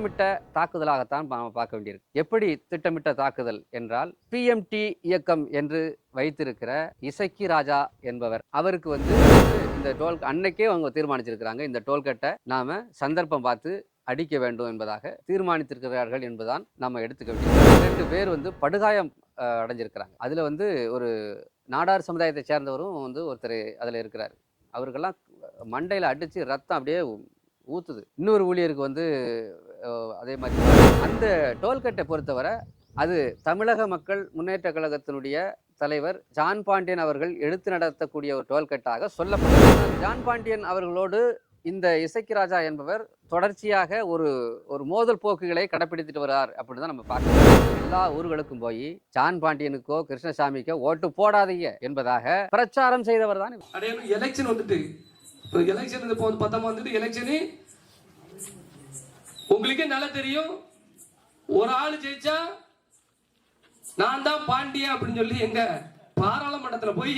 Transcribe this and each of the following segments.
திட்டமிட்ட தாக்குதலாகத்தான் நாம் பார்க்க வேண்டியிருக்கு. எப்படி திட்டமிட்ட தாக்குதல் என்றால் பிஎம்டி இயக்கம் என்று வைத்திருக்கிற இசக்கி ராஜா என்பவர். அவருக்கு வந்து இந்த டோல் அன்னைக்கே அவங்க தீர்மானிச்சிருக்கிறாங்க. இந்த டோல்கட்டை நாம சந்தர்ப்பம் பார்த்து அடிக்க வேண்டும் என்பதாக தீர்மானித்திருக்கிறார்கள் என்பதுதான் நம்ம எடுத்துக்க வேண்டியது ரெண்டு பேர் வந்து படுகாயம் அடைஞ்சிருக்கிறாங்க. அதில் வந்து ஒரு நாடார் சமுதாயத்தை சேர்ந்தவரும் வந்து ஒருத்தர் அதில் இருக்கிறார். அவருக்கெல்லாம் மண்டையில் அடித்து ரத்தம் அப்படியே ஊற்றுது இன்னொரு ஊழியருக்கு வந்து அதே மாதிரி அந்த டோல்கட்டை பொறுத்தவரை அது தமிழக மக்கள் முன்னேற்ற கழகத்தினுடைய தலைவர் ஜான் பாண்டியன் அவர்கள் எடுத்து நடத்தக்கூடிய ஒரு டோல்கட்டாக சொல்லப்படுகிறது ஜான் பாண்டியன் அவர்களோடு இந்த இசைக்கு ராஜா என்பவர் தொடர்ச்சியாக ஒரு ஒரு மோதல் போக்குகளை கடைப்பிடித்துட்டு வர்றார் அப்படின்னு தான் நம்ம பார்க்கணும் எல்லா ஊர்களுக்கும் போய் ஜான் பாண்டியனுக்கோ கிருஷ்ணசாமிக்கோ ஓட்டு போடாதீங்க என்பதாக பிரச்சாரம் செய்தவர் தான் எலெக்ஷன் வந்துட்டு. எலெக்ஷன் இப்போ வந்து பத்தாம வந்துட்டு எலெக்ஷனு உங்களுக்கே நல்லா தெரியும். ஒரு ஆள் ஜெயிச்சா நான் தான் பாண்டியன் அப்படின்னு சொல்லி எங்க பாராளுமன்றத்துல போய்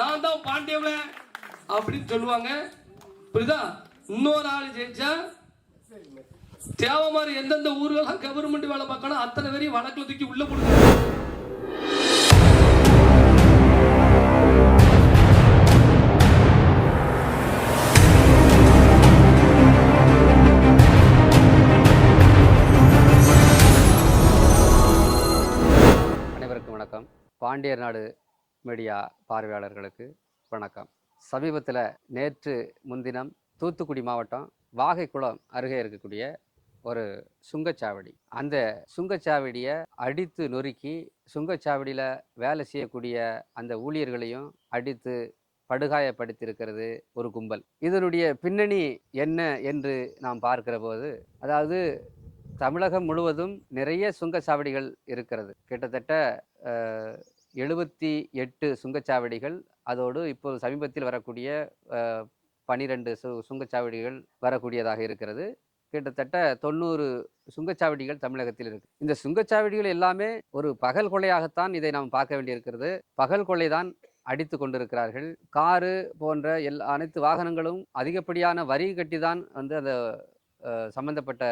நான் தான் பாண்டியவள அப்படின்னு சொல்லுவாங்க. புரியுதா? இன்னொரு ஆள் ஜெயிச்சா தேவை மாதிரி எந்தெந்த ஊர்களெல்லாம் கவர்மெண்ட் வேலை பார்க்கணும் அத்தனை பேரையும் வழக்கில் தூக்கி உள்ள கொடுக்குறாங்க பாண்டியர் நாடு மீடியா பார்வையாளர்களுக்கு வணக்கம். சமீபத்தில் நேற்று முன்தினம் தூத்துக்குடி மாவட்டம் வாகைக்குளம் அருகே இருக்கக்கூடிய ஒரு சுங்கச்சாவடி. அந்த சுங்கச்சாவடியை அடித்து நொறுக்கி சுங்கச்சாவடியில் வேலை செய்யக்கூடிய அந்த ஊழியர்களையும் அடித்து படுகாயப்படுத்தியிருக்கிறது ஒரு கும்பல். இதனுடைய பின்னணி என்ன என்று நாம் பார்க்கிற போது அதாவது தமிழகம் முழுவதும் நிறைய சுங்கச்சாவடிகள் இருக்கிறது. கிட்டத்தட்ட எழுபத்தி எட்டு சுங்கச்சாவடிகள் அதோடு இப்போது சமீபத்தில் வரக்கூடிய பனிரெண்டு சு சுங்கச்சாவடிகள் வரக்கூடியதாக இருக்கிறது. கிட்டத்தட்ட தொண்ணூறு சுங்கச்சாவடிகள் தமிழகத்தில் இருக்கு. இந்த சுங்கச்சாவடிகள் எல்லாமே ஒரு பகல் கொள்ளையாகத்தான் இதை நாம் பார்க்க வேண்டியிருக்கிறது. பகல் கொள்ளை தான் அடித்து கொண்டிருக்கிறார்கள். காரு போன்ற எல்லா அனைத்து வாகனங்களும் அதிகப்படியான வரி கட்டி தான் வந்து அந்த சம்பந்தப்பட்ட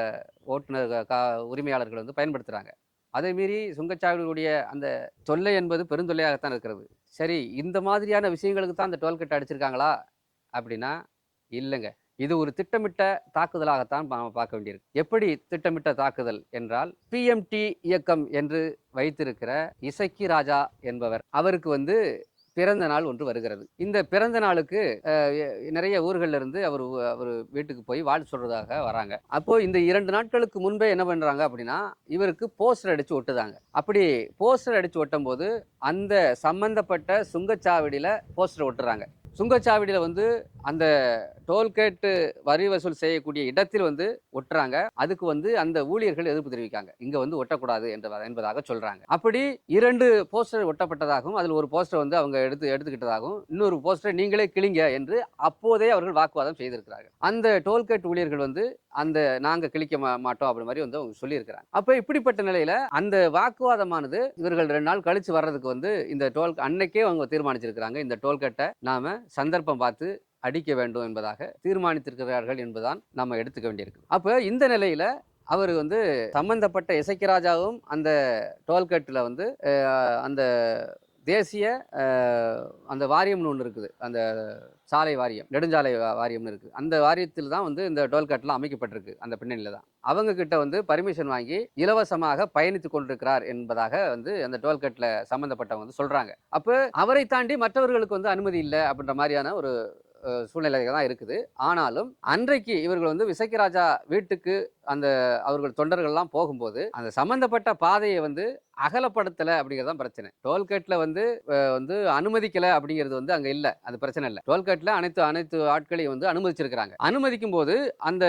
ஓட்டுநர் கா உரிமையாளர்கள் வந்து பயன்படுத்துகிறாங்க அதை மீறி சுங்கச்சாவடிகளுடைய அந்த தொல்லை என்பது பெருந்தொல்லையாகத்தான் இருக்கிறது. சரி இந்த மாதிரியான விஷயங்களுக்கு தான் அந்த டோல்கட் அடிச்சிருக்காங்களா? அப்படின்னா இல்லைங்க. இது ஒரு திட்டமிட்ட தாக்குதலாகத்தான் நாம் பார்க்க வேண்டியிருக்கு. எப்படி திட்டமிட்ட தாக்குதல் என்றால் பிஎம்டி இயக்கம் என்று வைத்திருக்கிற இசக்கி ராஜா என்பவர். அவருக்கு வந்து பிறந்த நாள் ஒன்று வருகிறது. இந்த பிறந்த நாளுக்கு நிறைய ஊர்கள்ல இருந்து அவர் அவர் வீட்டுக்கு போய் வாழ்த்து சொல்றதாக வராங்க. அப்போ இந்த இரண்டு நாட்களுக்கு முன்பே என்ன பண்றாங்க அப்படின்னா இவருக்கு போஸ்டர் அடிச்சு ஒட்டுதாங்க. அப்படி போஸ்டர் அடிச்சு ஒட்டும் போது அந்த சம்பந்தப்பட்ட சுங்கச்சாவடியில போஸ்டர் ஒட்டுறாங்க. சுங்கச்சாவடியில் வந்து அந்த டோல்கேட்டு வரி வசூல் செய்யக்கூடிய இடத்தில் வந்து ஒட்டுறாங்க. அதுக்கு வந்து அந்த ஊழியர்கள் எதிர்ப்பு தெரிவிக்காங்க. இங்க வந்து ஒட்டக்கூடாது என்ற என்பதாக சொல்றாங்க. அப்படி இரண்டு போஸ்டர் ஒட்டப்பட்டதாகவும் அதில் ஒரு போஸ்டர் வந்து அவங்க எடுத்து எடுத்துக்கிட்டதாகவும் இன்னொரு போஸ்டரை நீங்களே கிழிங்க என்று அப்போதே அவர்கள் வாக்குவாதம் செய்திருக்கிறார்கள். அந்த டோல்கேட் ஊழியர்கள் வந்து அந்த நாங்க கிழிக்க மா- மாட்டோம் அப்படி மாதிரி வந்து அவங்க சொல்லியிருக்கிறாங்க. அப்ப இப்படிப்பட்ட நிலையில அந்த வாக்குவாதமானது இவர்கள் ரெண்டு நாள் கழிச்சு வர்றதுக்கு வந்து இந்த டோல் அன்னைக்கே அவங்க தீர்மானிச்சிருக்கிறாங்க. இந்த டோல்கேட்டை நாம சந்தர்ப்பம் பார்த்து அடிக்க வேண்டும் என்பதாக தீர்மானித்திருக்கிறார்கள் என்பதுதான் நம்ம எடுத்துக்க வேண்டியிருக்கு அப்போ இந்த நிலையில் அவர் வந்து சம்பந்தப்பட்ட இசைக்கராஜாவும் அந்த டோல்கட்டில் வந்து அந்த தேசிய அந்த வாரியம்னு ஒன்று இருக்குது. அந்த சாலை வாரியம் நெடுஞ்சாலை வாரியம்னு இருக்குது அந்த வாரியத்தில் தான் வந்து இந்த டோல்கட்லாம் அமைக்கப்பட்டிருக்கு அந்த பின்னணியில் தான். அவங்க கிட்ட வந்து பர்மிஷன் வாங்கி இலவசமாக பயணித்து கொண்டிருக்கிறார் என்பதாக வந்து அந்த டோல்கட்டில் சம்மந்தப்பட்டவங்க வந்து சொல்கிறாங்க அப்போ அவரை தாண்டி மற்றவர்களுக்கு வந்து அனுமதி இல்லை அப்படின்ற மாதிரியான ஒரு சூழ்நிலைகள் தான் இருக்குது. ஆனாலும் அன்றைக்கு இவர்கள் வந்து விசக்கிராஜா வீட்டுக்கு அந்த அவர்கள் தொண்டர்கள்லாம் போகும்போது அந்த சம்பந்தப்பட்ட பாதையை வந்து அகலப்படுத்தலை அப்படிங்கிறது தான் பிரச்சனை. டோல்கேட்டில் வந்து வந்து அனுமதிக்கலை அப்படிங்கிறது வந்து அங்கே இல்லை. அது பிரச்சனை இல்லை. டோல்கேட்டில் அனைத்து அனைத்து ஆட்களையும் வந்து அனுமதிச்சிருக்கிறாங்க. அனுமதிக்கும் போது அந்த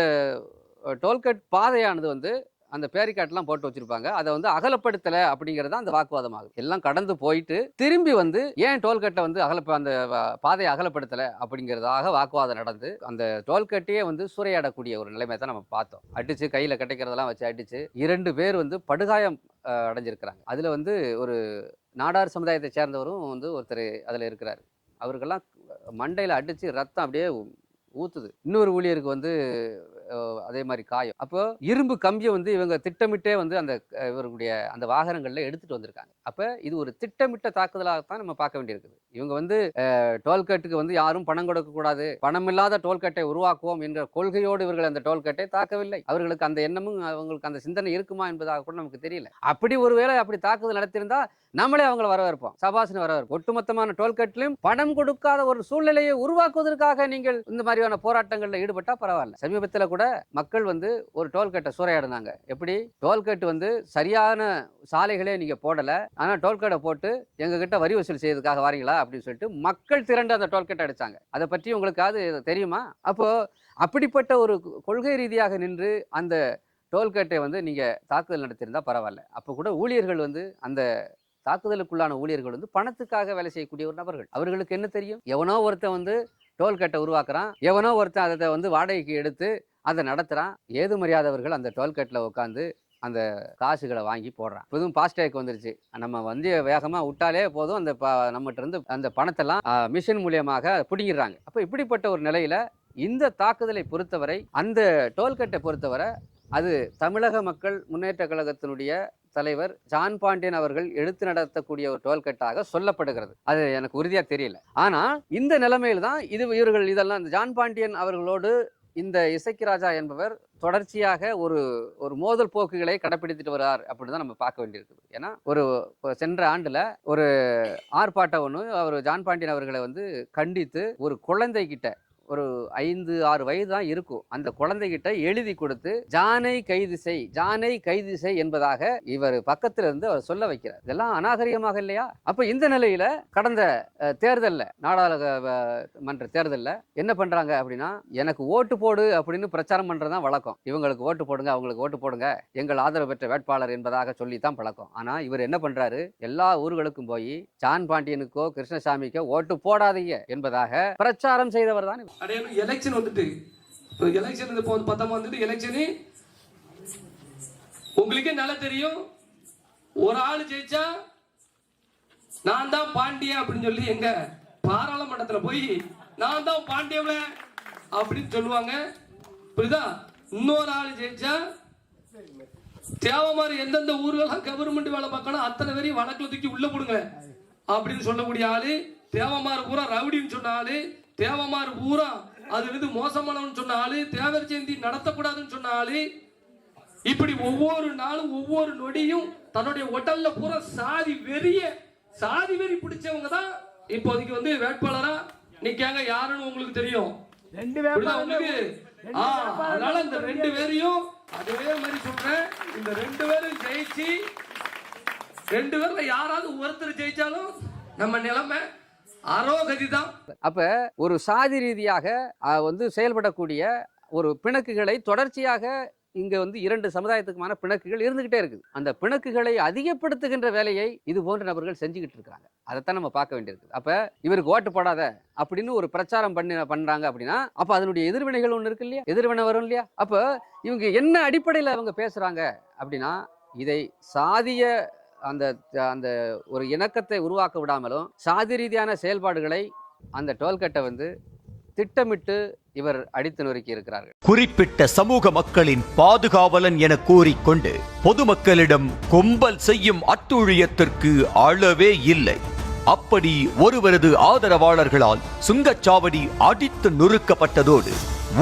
டோல்கேட் பாதையானது வந்து அந்த பேரிக்காட்லாம் போட்டு வச்சிருப்பாங்க. அதை வந்து அகலப்படுத்தலை அப்படிங்கிறது அந்த வாக்குவாதம் ஆகுது எல்லாம் கடந்து போயிட்டு திரும்பி வந்து ஏன் டோல்கட்டை வந்து அகல அந்த பாதையை அகலப்படுத்தலை அப்படிங்கிறதாக வாக்குவாதம் நடந்து அந்த டோல்கட்டையே வந்து சூறையாடக்கூடிய ஒரு நிலைமை தான் நம்ம பார்த்தோம். அடிச்சு கையில் கிடைக்கிறதெல்லாம் வச்சு அடிச்சு இரண்டு பேர் வந்து படுகாயம் அடைஞ்சிருக்கிறாங்க. அதில் வந்து ஒரு நாடார் சமுதாயத்தை சேர்ந்தவரும் வந்து ஒருத்தர் அதில் இருக்கிறார். அவருக்கெல்லாம் மண்டையில் அடித்து ரத்தம் அப்படியே ஊற்றுது இன்னொரு ஊழியருக்கு வந்து அதே மாதிரி காயம். அப்போ இரும்பு கம்பியை வந்து இவங்க திட்டமிட்டே வந்து அந்த இவருடைய அந்த வாகனங்கள்ல எடுத்துட்டு வந்திருக்காங்க. அப்ப இது ஒரு திட்டமிட்ட தாக்குதலாகத்தான் நம்ம பார்க்க வேண்டியிருக்குது. இவங்க வந்து டோல்கேட்டுக்கு வந்து யாரும் பணம் கொடுக்க கூடாது. பணம் இல்லாத டோல்கேட்டை உருவாக்குவோம் என்ற கொள்கையோடு இவர்கள் அந்த டோல்கேட்டை தாக்கவில்லை. அவர்களுக்கு அந்த எண்ணமும் அவங்களுக்கு அந்த சிந்தனை இருக்குமா என்பதாக கூட நமக்கு தெரியல. அப்படி ஒருவேளை அப்படி தாக்குதல் நடத்தியிருந்தா நம்மளே அவங்கள வரவேற்போம். சபாஷினி வரவேற்போம். ஒட்டுமொத்தமான டோல்கேட்லையும் பணம் கொடுக்காத ஒரு சூழ்நிலையை உருவாக்குவதற்காக நீங்கள் இந்த மாதிரியான போராட்டங்களில் ஈடுபட்டா பரவாயில்ல. சமீபத்தில் கூட மக்கள் வந்து ஒரு டோல்கேட்டை சூறையாடினாங்க. எப்படி? டோல்கேட் வந்து சரியான சாலைகளே நீங்கள் போடலை. ஆனால் டோல்கேட்டை போட்டு எங்ககிட்ட வரி வசூல் செய்யறதுக்காக வாரீங்களா? அப்படின்னு சொல்லிட்டு மக்கள் திரண்டு அந்த டோல்கேட்டை அடித்தாங்க அதை பற்றி உங்களுக்காவது தெரியுமா? அப்போது அப்படிப்பட்ட ஒரு கொள்கை ரீதியாக நின்று அந்த டோல்கேட்டை வந்து நீங்கள் தாக்குதல் நடத்தியிருந்தால் பரவாயில்ல. அப்போ கூட ஊழியர்கள் வந்து அந்த தாக்குதலுக்குள்ளான ஊழியர்கள் வந்து பணத்துக்காக வேலை செய்யக்கூடிய ஒரு நபர்கள். அவர்களுக்கு என்ன தெரியும்? எவனோ ஒருத்தன் வந்து டோல்கேட்டை உருவாக்குறான். எவனோ ஒருத்தன் அதை வந்து வாடகைக்கு எடுத்து அதை நடத்துகிறான் ஏது மரியாதவர்கள் அந்த டோல்கேட்டில் உட்காந்து அந்த காசுகளை வாங்கி போடுறான். இப்போதும் ஃபாஸ்டேக் வந்துருச்சு. நம்ம வந்து வேகமாக விட்டாலே போதும். அந்த ப நம்மகிட்டருந்து அந்த பணத்தெல்லாம் மிஷின் மூலியமாக பிடிங்கிடுறாங்க. அப்போ இப்படிப்பட்ட ஒரு நிலையில் இந்த தாக்குதலை பொறுத்தவரை அந்த டோல்கேட்டை பொறுத்தவரை அது தமிழக மக்கள் முன்னேற்ற கழகத்தினுடைய தலைவர் ஜான் பாண்டியன் அவர்கள் எடுத்து நடத்தக்கூடிய ஒரு டோல்கட்டாக சொல்லப்படுகிறது. அது எனக்கு உறுதியாக தெரியல. ஆனால் இந்த நிலைமையில் தான் இது இவர்கள் இதெல்லாம் இந்த ஜான் பாண்டியன் அவர்களோடு இந்த இசைக்கு ராஜா என்பவர் தொடர்ச்சியாக ஒரு ஒரு மோதல் போக்குகளை கடைப்பிடித்துட்டு வர்றார் அப்படின்னு தான் நம்ம பார்க்க வேண்டியிருக்குது. ஏன்னா ஒரு சென்ற ஆண்டுல ஒரு ஆர்ப்பாட்டம் ஒன்று அவர் ஜான் பாண்டியன் அவர்களை வந்து கண்டித்து ஒரு குழந்தை கிட்ட ஒரு ஐந்து ஆறு வயது தான் இருக்கும். அந்த குழந்தைகிட்ட எழுதி கொடுத்து ஜானை கைது செய் ஜானை கைது செய் என்பதாக இவர் பக்கத்துல இருந்து அவர் சொல்ல வைக்கிறார். இதெல்லாம் அநாகரிகமாக இல்லையா? அப்ப இந்த நிலையில கடந்த தேர்தலில் நாடாளுமன்ற தேர்தலில் என்ன பண்றாங்க அப்படின்னா எனக்கு ஓட்டு போடு அப்படின்னு பிரச்சாரம் பண்றதுதான் வழக்கம். இவங்களுக்கு ஓட்டு போடுங்க அவங்களுக்கு ஓட்டு போடுங்க. எங்கள் ஆதரவு பெற்ற வேட்பாளர் என்பதாக சொல்லித்தான் பழக்கம். ஆனா இவர் என்ன பண்றாரு? எல்லா ஊர்களுக்கும் போய் ஜான் பாண்டியனுக்கோ கிருஷ்ணசாமிக்கோ ஓட்டு போடாதீங்க என்பதாக பிரச்சாரம் செய்தவர் தான் அதே அடைய எலெக்ஷன் வந்துட்டு. இப்போ எலெக்ஷன் இப்போ வந்து பத்தாம வந்துட்டு எலெக்ஷனு உங்களுக்கே நல்லா தெரியும். ஒரு ஆள் ஜெயிச்சா நான் தான் பாண்டியன் அப்படின்னு சொல்லி எங்க பாராளுமன்றத்தில் போய் நான் தான் பாண்டியவள அப்படின்னு சொல்லுவாங்க. புரியுதா? இன்னொரு ஆள் ஜெயிச்சா தேவமாரி எந்தெந்த ஊர்களெல்லாம் கவர்மெண்ட் வேலை பார்க்கணும் அத்தனை பேரையும் வழக்கில் தூக்கி உள்ள போடுங்க அப்படின்னு சொல்லக்கூடிய ஆளு தேவமார் பூரா ரவுடின்னு சொன்ன ஆளு தேவமார் பூரா அது வந்து மோசமானவன் சொன்ன ஆளு தேவர் ஜெயந்தி நடத்தக்கூடாதுன்னு சொன்ன ஆளு இப்படி ஒவ்வொரு நாளும் ஒவ்வொரு நொடியும் தன்னுடைய உடல்ல பூரா சாதி வெறிய சாதி வெறி பிடிச்சவங்க தான் இப்போதைக்கு வந்து வேட்பாளரா நிக்காங்க யாருன்னு உங்களுக்கு தெரியும். உங்களுக்கு? அதனால இந்த ரெண்டு பேரையும் அதே மாதிரி சொல்றேன். இந்த ரெண்டு பேரும் ஜெயிச்சு ரெண்டு பேர்ல யாராவது ஒருத்தர் ஜெயிச்சாலும் நம்ம நிலைமை அரோகதி தான் அப்ப ஒரு சாதி ரீதியாக வந்து செயல்படக்கூடிய ஒரு பிணக்குகளை தொடர்ச்சியாக இங்க வந்து இரண்டு சமுதாயத்துக்குமான பிணக்குகள் இருந்துகிட்டே இருக்குது. அந்த பிணக்குகளை அதிகப்படுத்துகின்ற வேலையை இது போன்ற நபர்கள் செஞ்சுக்கிட்டு இருக்காங்க. அதைத்தான் நம்ம பார்க்க வேண்டியிருக்குது அப்ப இவருக்கு ஓட்டு போடாத அப்படின்னு ஒரு பிரச்சாரம் பண்ணி பண்றாங்க அப்படின்னா அப்ப அதனுடைய எதிர்வினைகள் ஒன்று இருக்கு இல்லையா? எதிர்வினை வரும் இல்லையா? அப்ப இவங்க என்ன அடிப்படையில் அவங்க பேசுறாங்க அப்படின்னா இதை சாதிய அந்த அந்த ஒரு இணக்கத்தை உருவாக்க விடாமலும் சாதி ரீதியான செயல்பாடுகளை அந்த டோல்கட்டை வந்து திட்டமிட்டு இவர் அடித்து நொறுக்கி இருக்கிறார்கள். குறிப்பிட்ட சமூக மக்களின் பாதுகாவலன் என கூறிக்கொண்டு பொதுமக்களிடம் கும்பல் செய்யும் அட்டுழியத்திற்கு அளவே இல்லை. அப்படி ஒருவரது ஆதரவாளர்களால் சுங்கச்சாவடி அடித்து நொறுக்கப்பட்டதோடு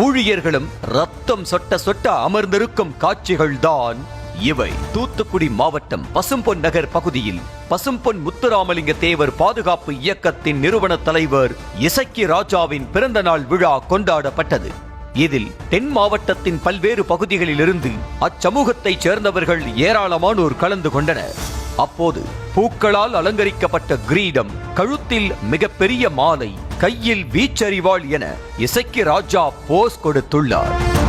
ஊழியர்களும் ரத்தம் சொட்ட சொட்ட அமர்ந்திருக்கும் காட்சிகள்தான் இவை தூத்துக்குடி மாவட்டம் பசும்பொன் நகர் பகுதியில் பசும்பொன் முத்துராமலிங்க தேவர் பாதுகாப்பு இயக்கத்தின் நிறுவன தலைவர் இசக்கி ராஜாவின் பிறந்த நாள் விழா கொண்டாடப்பட்டது. இதில் தென் மாவட்டத்தின் பல்வேறு பகுதிகளிலிருந்து அச்சமூகத்தைச் சேர்ந்தவர்கள் ஏராளமானோர் கலந்து கொண்டனர். அப்போது பூக்களால் அலங்கரிக்கப்பட்ட கிரீடம் கழுத்தில் மிகப்பெரிய மாலை கையில் வீச்சறிவாள் என இசக்கி ராஜா போஸ் கொடுத்துள்ளார்.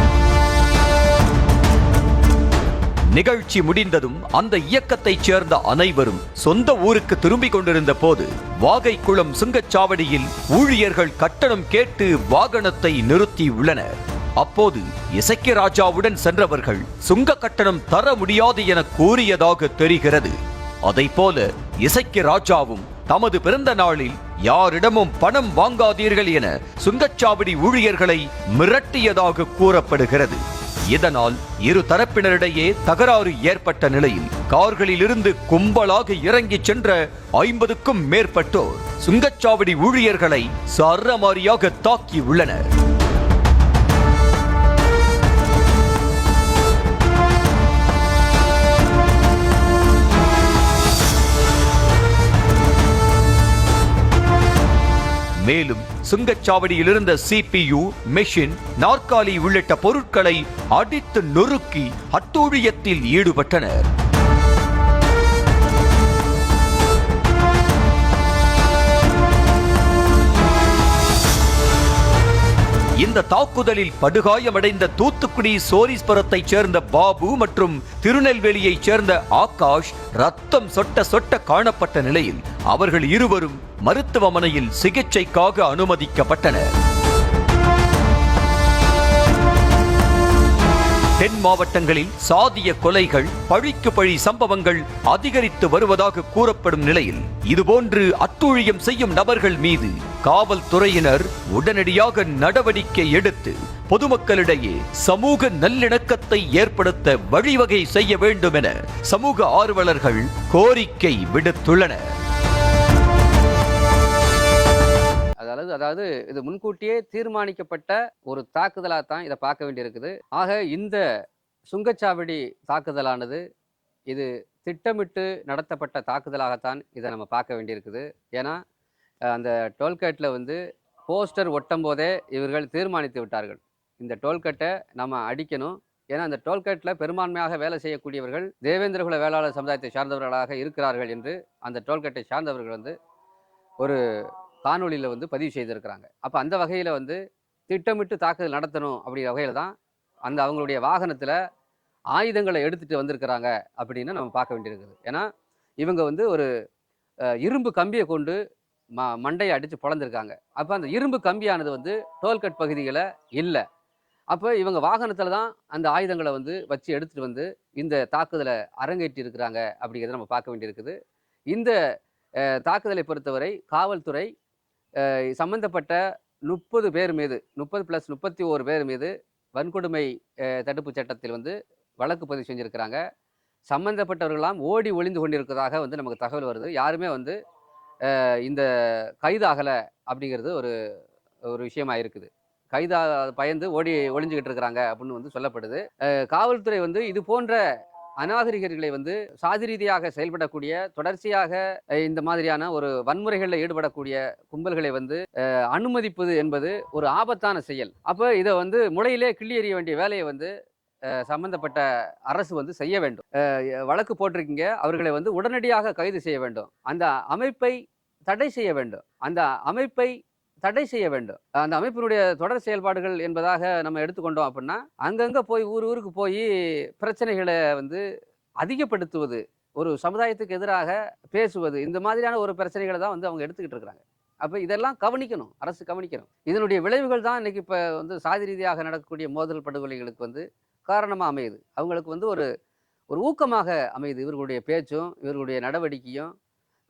நிகழ்ச்சி முடிந்ததும் அந்த இயக்கத்தைச் சேர்ந்த அனைவரும் சொந்த ஊருக்கு திரும்பிக் கொண்டிருந்த போது வாகைக்குளம் சுங்கச்சாவடியில் ஊழியர்கள் கட்டணம் கேட்டு வாகனத்தை நிறுத்தி உள்ளனர். அப்போது இசக்கி ராஜாவுடன் சென்றவர்கள் சுங்க கட்டணம் தர முடியாது என கூறியதாக தெரிகிறது. அதை போல இசக்கி ராஜாவும் தமது பிறந்த நாளில் யாரிடமும் பணம் வாங்காதீர்கள் என சுங்கச்சாவடி ஊழியர்களை மிரட்டியதாக கூறப்படுகிறது. இதனால் இரு தரப்பினரிடையே தகராறு ஏற்பட்ட நிலையில் கார்களிலிருந்து கும்பலாக இறங்கி சென்ற ஐம்பதுக்கும் மேற்பட்டோர் சுங்கச்சாவடி ஊழியர்களை சரமாரியாக தாக்கி உள்ளனர். மேலும் சுங்கச்சாவடியில் இருந்த சிபியு மெஷின் நாற்காலி உள்ளிட்ட பொருட்களை அடித்து நொறுக்கி அட்டூழியத்தில் ஈடுபட்டனர். இந்த தாக்குதலில் படுகாயமடைந்த தூத்துக்குடி சோரீஸ்வரத்தைச் சேர்ந்த பாபு மற்றும் திருநெல்வேலியைச் சேர்ந்த ஆகாஷ் ரத்தம் சொட்ட சொட்ட காணப்பட்ட நிலையில் அவர்கள் இருவரும் மருத்துவமனையில் சிகிச்சைக்காக அனுமதிக்கப்பட்டனர். தென் மாவட்டங்களில் சாதிய கொலைகள் பழிக்கு பழி சம்பவங்கள் அதிகரித்து வருவதாக கூறப்படும் நிலையில் இதுபோன்று அத்துழியம் செய்யும் நபர்கள் மீது காவல்துறையினர் உடனடியாக நடவடிக்கை எடுத்து பொதுமக்களிடையே சமூக நல்லிணக்கத்தை ஏற்படுத்த வழிவகை செய்ய வேண்டும் என சமூக ஆர்வலர்கள் கோரிக்கை விடுத்துள்ளனர். அதாவது அதாவது இது முன்கூட்டியே தீர்மானிக்கப்பட்ட ஒரு தாக்குதலாக தான் இதை பார்க்க வேண்டியிருக்குது. ஆக இந்த சுங்கச்சாவடி தாக்குதலானது இது திட்டமிட்டு நடத்தப்பட்ட தாக்குதலாகத்தான் இதை நம்ம பார்க்க வேண்டியிருக்குது. ஏன்னா அந்த டோல்கேட்டில் வந்து போஸ்டர் ஒட்டும் போதே இவர்கள் தீர்மானித்து விட்டார்கள். இந்த டோல்கேட்டை நம்ம அடிக்கணும். ஏன்னா அந்த டோல்கேட்டில் பெரும்பான்மையாக வேலை செய்யக்கூடியவர்கள் தேவேந்திரகுல வேளாளர் சமுதாயத்தை சார்ந்தவர்களாக இருக்கிறார்கள் என்று அந்த டோல்கேட்டை சார்ந்தவர்கள் வந்து ஒரு காணொலியில் வந்து பதிவு செய்திருக்கிறாங்க. அப்போ அந்த வகையில் வந்து திட்டமிட்டு தாக்குதல் நடத்தணும் அப்படிங்கிற வகையில் தான் அந்த அவங்களுடைய வாகனத்தில் ஆயுதங்களை எடுத்துகிட்டு வந்திருக்கிறாங்க அப்படின்னு நம்ம பார்க்க வேண்டியிருக்குது. ஏன்னா இவங்க வந்து ஒரு இரும்பு கம்பியை கொண்டு ம மண்டையை அடித்து பொழந்திருக்காங்க. அப்போ அந்த இரும்பு கம்பியானது வந்து டோல்கட் பகுதிகளை இல்லை. அப்போ இவங்க வாகனத்தில் தான் அந்த ஆயுதங்களை வந்து வச்சு எடுத்துகிட்டு வந்து இந்த தாக்குதலை அரங்கேற்றி இருக்கிறாங்க அப்படிங்கிறத நம்ம பார்க்க வேண்டியிருக்குது. இந்த தாக்குதலை பொறுத்தவரை காவல்துறை சம்பந்தப்பட்ட முப்பது பேர் மீது முப்பது ப்ளஸ் முப்பத்தி ஓரு பேர் மீது வன்கொடுமை தடுப்புச் தடுப்பு சட்டத்தில் வந்து வழக்கு பதிவு செஞ்சுருக்கிறாங்க. சம்பந்தப்பட்டவர்களெல்லாம் ஓடி ஒளிந்து கொண்டிருக்கிறதாக வந்து நமக்கு தகவல் வருது. யாருமே வந்து இந்த கைதாகலை அப்படிங்கிறது ஒரு ஒரு விஷயமா இருக்குது. கைதா பயந்து ஓடி ஒளிஞ்சுக்கிட்டு இருக்கிறாங்க அப்படின்னு வந்து சொல்லப்படுது. காவல்துறை வந்து இது போன்ற அநாகரிகர்களை வந்து சாதி ரீதியாக செயல்படக்கூடிய தொடர்ச்சியாக இந்த மாதிரியான ஒரு வன்முறைகளில் ஈடுபடக்கூடிய கும்பல்களை வந்து அனுமதிப்பது என்பது ஒரு ஆபத்தான செயல். அப்போ இதை வந்து முளையிலே கிள்ளி எறிய வேண்டிய வேலையை வந்து சம்பந்தப்பட்ட அரசு வந்து செய்ய வேண்டும். வழக்கு போட்டிருக்கீங்க அவர்களை வந்து உடனடியாக கைது செய்ய வேண்டும். அந்த அமைப்பை தடை செய்ய வேண்டும். அந்த அமைப்பை தடை செய்ய வேண்டும். அந்த அமைப்பினுடைய தொடர் செயல்பாடுகள் என்பதாக நம்ம எடுத்துக்கொண்டோம் அப்படின்னா அங்கங்கே போய் ஊர் ஊருக்கு போய் பிரச்சனைகளை வந்து அதிகப்படுத்துவது ஒரு சமுதாயத்துக்கு எதிராக பேசுவது இந்த மாதிரியான ஒரு பிரச்சனைகளை தான் வந்து அவங்க எடுத்துக்கிட்டு இருக்கிறாங்க. அப்போ இதெல்லாம் கவனிக்கணும் அரசு கவனிக்கணும். இதனுடைய விளைவுகள் தான் இன்றைக்கி இப்போ வந்து சாதி ரீதியாக நடக்கக்கூடிய மோதல் படுகொலைகளுக்கு வந்து காரணமாக அமையுது. அவங்களுக்கு வந்து ஒரு ஒரு ஊக்கமாக அமையுது. இவர்களுடைய பேச்சும் இவர்களுடைய நடவடிக்கையும்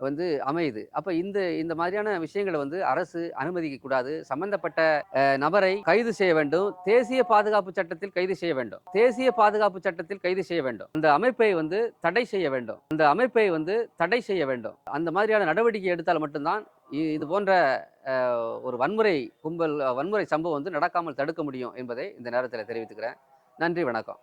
வந்து அமையுது. அப்போ இந்த இந்த மாதிரியான விஷயங்களை வந்து அரசு அனுமதிக்க கூடாது சம்பந்தப்பட்ட நபரை கைது செய்ய வேண்டும். தேசிய பாதுகாப்பு சட்டத்தில் கைது செய்ய வேண்டும். தேசிய பாதுகாப்பு சட்டத்தில் கைது செய்ய வேண்டும். அந்த அமைப்பை வந்து தடை செய்ய வேண்டும். அந்த அமைப்பை வந்து தடை செய்ய வேண்டும். அந்த மாதிரியான நடவடிக்கை எடுத்தால் மட்டும்தான் இ- இது போன்ற ஒரு வன்முறை கும்பல் வன்முறை சம்பவம் வந்து நடக்காமல் தடுக்க முடியும் என்பதை இந்த நேரத்தில் தெரிவித்துக்கிறேன். நன்றி வணக்கம்.